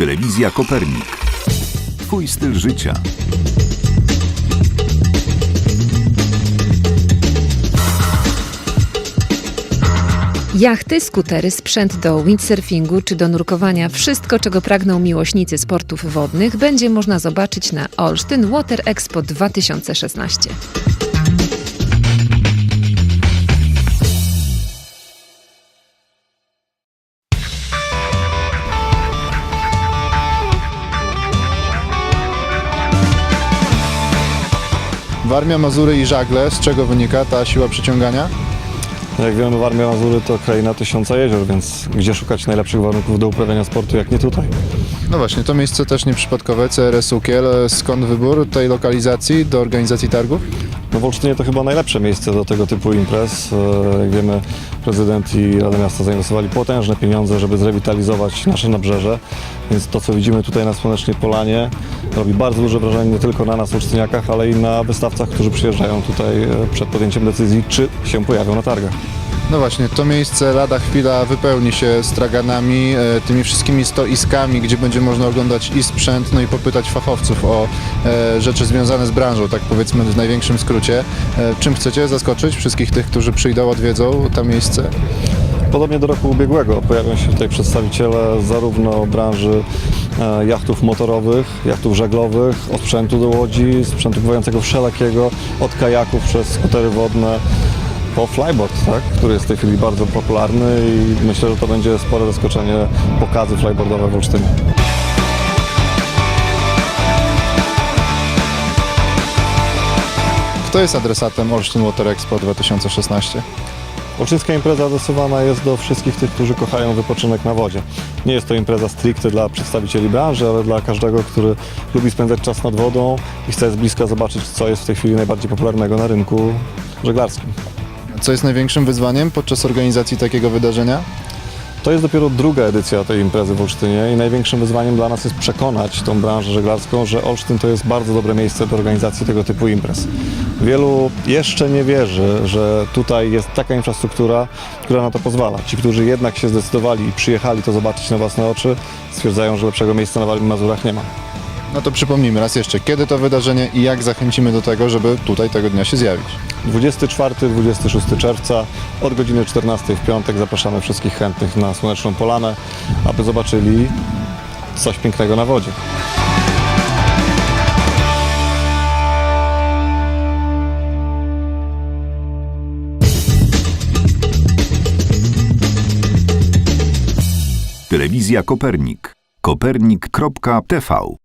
Telewizja Kopernik. Twój styl życia. Jachty, skutery, sprzęt do windsurfingu czy do nurkowania, wszystko czego pragną miłośnicy sportów wodnych będzie można zobaczyć na Olsztyn Water Expo 2016. Warmia, Mazury i żagle, z czego wynika ta siła przyciągania? Jak wiemy, Warmia Mazury to kraina tysiąca jezior, więc gdzie szukać najlepszych warunków do uprawiania sportu, jak nie tutaj? No właśnie, to miejsce też nieprzypadkowe, CRS Ukiel. Skąd wybór tej lokalizacji do organizacji targów? No w Olsztynie to chyba najlepsze miejsce do tego typu imprez. E, Jak wiemy, prezydent i Rada Miasta zainwestowali potężne pieniądze, żeby zrewitalizować nasze nabrzeże, więc to, co widzimy tutaj na Słonecznej Polanie, robi bardzo duże wrażenie nie tylko na nas, Olsztyniakach, ale i na wystawcach, którzy przyjeżdżają tutaj e, przed podjęciem decyzji, czy się pojawią na targach. No właśnie, to miejsce lada chwila wypełni się straganami, e, tymi wszystkimi stoiskami, gdzie będzie można oglądać i sprzęt, no i popytać fachowców o e, rzeczy związane z branżą, tak powiedzmy w największym skrócie. Czym chcecie zaskoczyć wszystkich tych, którzy przyjdą, odwiedzą to miejsce? Podobnie do roku ubiegłego pojawią się tutaj przedstawiciele zarówno branży jachtów motorowych, jachtów żeglowych, od sprzętu do łodzi, sprzętu pływającego wszelakiego, od kajaków przez skutery wodne po flyboard, tak? który jest w tej chwili bardzo popularny i myślę, że to będzie spore zaskoczenie pokazy flyboardowe w Olsztynie. Kto jest adresatem Olsztyn Water Expo 2016? Olsztyńska impreza adresowana jest do wszystkich tych, którzy kochają wypoczynek na wodzie. Nie jest to impreza stricte dla przedstawicieli branży, ale dla każdego, który lubi spędzać czas nad wodą i chce z bliska zobaczyć, co jest w tej chwili najbardziej popularnego na rynku żeglarskim. Co jest największym wyzwaniem podczas organizacji takiego wydarzenia? To jest dopiero druga edycja tej imprezy w Olsztynie i największym wyzwaniem dla nas jest przekonać tą branżę żeglarską, że Olsztyn to jest bardzo dobre miejsce do organizacji tego typu imprez. Wielu jeszcze nie wierzy, że tutaj jest taka infrastruktura, która na to pozwala. Ci, którzy jednak się zdecydowali i przyjechali to zobaczyć na własne oczy, stwierdzają, że lepszego miejsca na Warmii i Mazurach nie ma. No to przypomnijmy raz jeszcze, kiedy to wydarzenie i jak zachęcimy do tego, żeby tutaj tego dnia się zjawić. 24-26 czerwca od godziny 14 w piątek zapraszamy wszystkich chętnych na Słoneczną Polanę, aby zobaczyli coś pięknego na wodzie. Telewizja Kopernik. Kopernik.tv